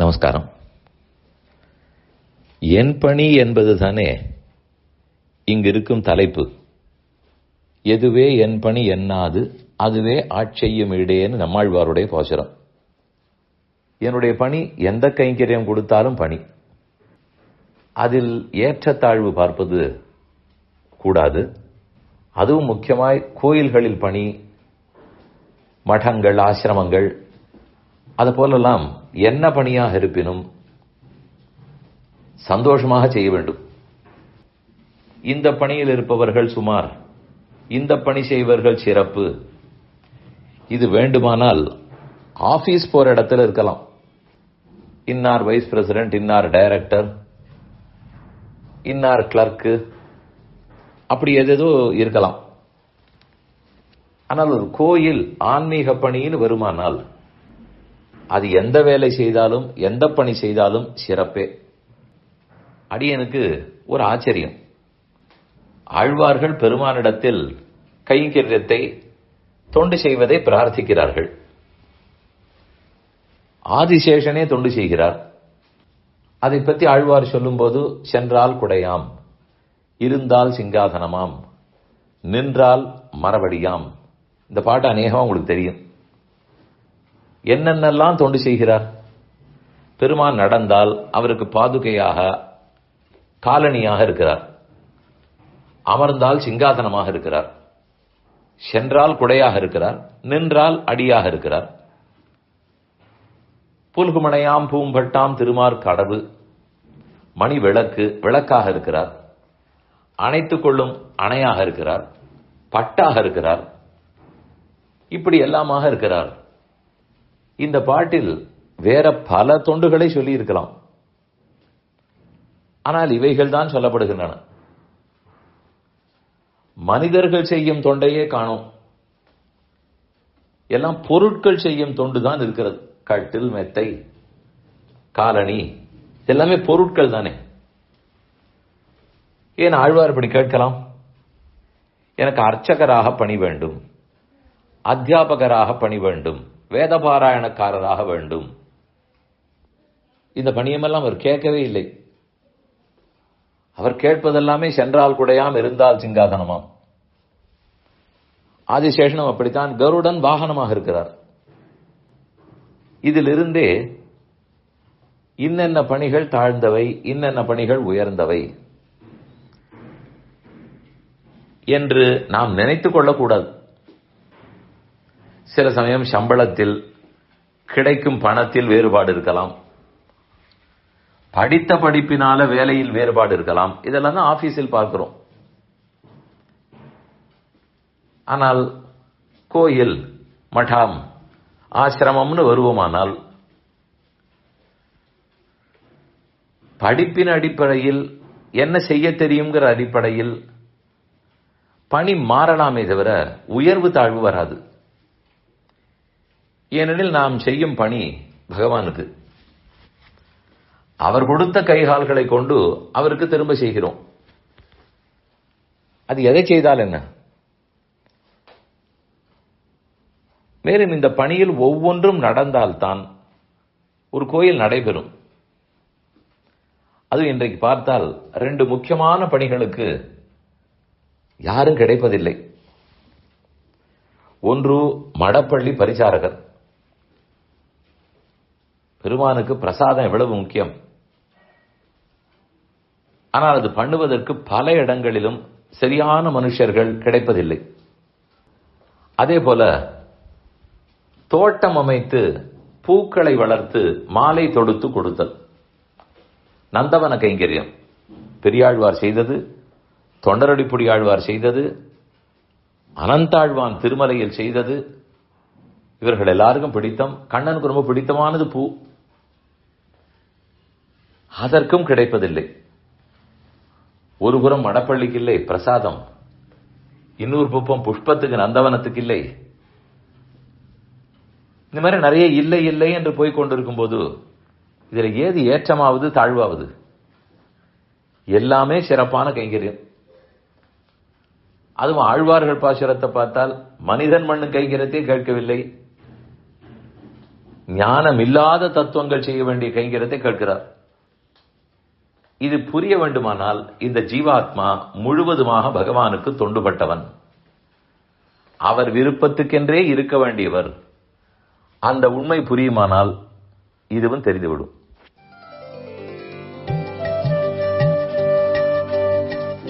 நமஸ்காரம். என் பணி என்பது தானே இங்கு இருக்கும் தலைப்பு. எதுவே என் பணி என்னாது அதுவே ஆட்செய்யும் இடேன்னு நம்மாழ்வாருடைய போசரம் என்னுடைய பணி எந்த கைங்கரியம் கொடுத்தாலும் பணி. அதில் ஏற்றத்தாழ்வு பார்ப்பது கூடாது. அதுவும் முக்கியமாய் கோயில்களில் பணி மடங்கள் ஆசிரமங்கள் அது போலெல்லாம் என்ன பணியாக இருப்பினும் சந்தோஷமாக செய்ய வேண்டும். இந்த பணியில் இருப்பவர்கள் சுமார் இந்த பணி செய்வர்கள் சிறப்பு. இது வேண்டுமானால் ஆபீஸ் போற இடத்துல இருக்கலாம். இன்னார் வைஸ் பிரசிடென்ட் இன்னார் டைரக்டர் இன்னார் கிளர்க்கு அப்படி எதேதோ இருக்கலாம். ஆனால் ஒரு கோயில் ஆன்மீக பணின்னு வருமானால் அது எந்த வேலை செய்தாலும் எந்த பணி செய்தாலும் சிறப்பே. அடியனுக்கு ஒரு ஆச்சரியம். ஆழ்வார்கள் பெருமானிடத்தில் கைங்கரியத்தை தொண்டு செய்வதை பிரார்த்திக்கிறார்கள். ஆதிசேஷனே தொண்டு செய்கிறார். அதை பற்றி ஆழ்வார் சொல்லும்போது சென்றால் குடையாம் இருந்தால் சிங்காதனமாம் நின்றால் மரவடியாம். இந்த பாட்டு அநேகமாக உங்களுக்கு தெரியும். என்னென்னலாம் தொண்டு செய்கிறார்? பெருமான் நடந்தால் அவருக்கு பாதுகையாக காலணியாக இருக்கிறார். அமர்ந்தால் சிங்காதனமாக இருக்கிறார். சென்றால் குடையாக இருக்கிறார். நின்றால் அடியாக இருக்கிறார். புல்குமனையாம் பூம்பட்டாம் திருமார் கடவு மணி விளக்கு விளக்காக இருக்கிறார். அணைத்துக் கொள்ளும் அணையாக இருக்கிறார். பட்டாக இருக்கிறார். இப்படி எல்லாமாக இருக்கிறார். இந்த பாட்டில் வேற பல தொண்டுகளை சொல்லி இருக்கலாம் ஆனால் இவைகள் தான் சொல்லப்படுகின்றன. மனிதர்கள் செய்யும் தொண்டையே காணும். எல்லாம் பொருட்கள் செய்யும் தொண்டு தான் இருக்கிறது. கட்டில் மெத்தை காலணி எல்லாமே பொருட்கள் தானே. ஏன் ஆழ்வார் இப்படி கேட்கலாம்? எனக்கு அர்ச்சகராக பணி வேண்டும் அத்தியாபகராக பணி வேண்டும் வேதபாராயணக்காரராக வேண்டும். இந்த பணியமெல்லாம் அவர் கேட்கவே இல்லை. அவர் கேட்பதெல்லாமே சென்றால் குடையாம் இருந்தால் சிங்காதனமாம். ஆதிசேஷனம் அப்படித்தான் கருடன் வாகனமாக இருக்கிறார். இதிலிருந்தே இன்னென்ன பணிகள் தாழ்ந்தவை இன்னென்ன பணிகள் உயர்ந்தவை என்று நாம் நினைத்துக் கொள்ளக்கூடாது. சில சமயம் சம்பளத்தில் கிடைக்கும் பணத்தில் வேறுபாடு இருக்கலாம். படித்த படிப்பினால வேலையில் வேறுபாடு இருக்கலாம். இதெல்லாம் தான் ஆபீஸில் பார்க்கிறோம். ஆனால் கோயில் மடம் ஆசிரமம்னு வருவோமானால் படிப்பின் அடிப்படையில் என்ன செய்ய தெரியுங்கிற அடிப்படையில் பணி மாறலாமே தவிர உயர்வு தாழ்வு வராது. ஏனெனில் நாம் செய்யும் பணி பகவானுக்கு. அவர் கொடுத்த கைகால்களை கொண்டு அவருக்கு திரும்ப செய்கிறோம். அது எதை செய்தால் என்ன? மேலும் இந்த பணியில் ஒவ்வொன்றும் நடந்தால்தான் ஒரு கோயில் நடைபெறும். அது இன்றைக்கு பார்த்தால் ரெண்டு முக்கியமான பணிகளுக்கு யாரும் கிடைப்பதில்லை. ஒன்று மடப்பள்ளி பரிசாரகர். பெருமானுக்கு பிரசாதம் எவ்வளவு முக்கியம்? ஆனால் அது பண்ணுவதற்கு பல இடங்களிலும் சரியான மனுஷர்கள் கிடைப்பதில்லை. அதே போல தோட்டம் அமைத்து பூக்களை வளர்த்து மாலை தொடுத்து கொடுத்தல். நந்தவன கைங்கரியம். பெரியாழ்வார் செய்தது தொண்டரடிப்புடியாழ்வார் செய்தது அனந்தாழ்வான் திருமலையில் செய்தது. இவர்கள் எல்லாருக்கும் பிடித்தம் கண்ணனுக்கு ரொம்ப பிடித்தமானது பூ. அதற்கும் கிடைப்பதில்லை. ஒருபுறம் மடப்பள்ளிக்கு இல்லை பிரசாதம். இன்னொரு புப்பம் புஷ்பத்துக்கு நந்தவனத்துக்கு இல்லை இந்த மாதிரி நிறைய இல்லை இல்லை என்று போய் கொண்டிருக்கும் போது இதில் ஏது ஏற்றமாவது தாழ்வாவது? எல்லாமே சிறப்பான கைங்கரியம். அதுவும் ஆழ்வார்கள் பாசுரத்தை பார்த்தால் மனிதன் மண்ணு கைங்கிறதே கேட்கவில்லை. ஞானம் இல்லாத தத்துவங்கள் செய்ய வேண்டிய கைங்கரத்தை கேட்கிறார். இது புரிய வேண்டுமானால் இந்த ஜீவாத்மா முழுவதுமாக பகவானுக்கு தொண்டுபட்டவன். அவர் விருப்பத்துக்கென்றே இருக்க வேண்டியவர். அந்த உண்மை புரியுமானால் இதுவும் தெரிந்துவிடும்.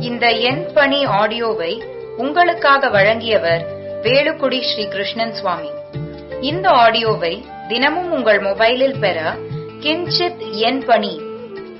இந்த எண் பணி ஆடியோவை உங்களுக்காக வழங்கியவர் வேலுக்குடி ஸ்ரீ கிருஷ்ணன் சுவாமி. இந்த ஆடியோவை தினமும் உங்கள் மொபைலில் பெற கிஞ்சித் எண் பணி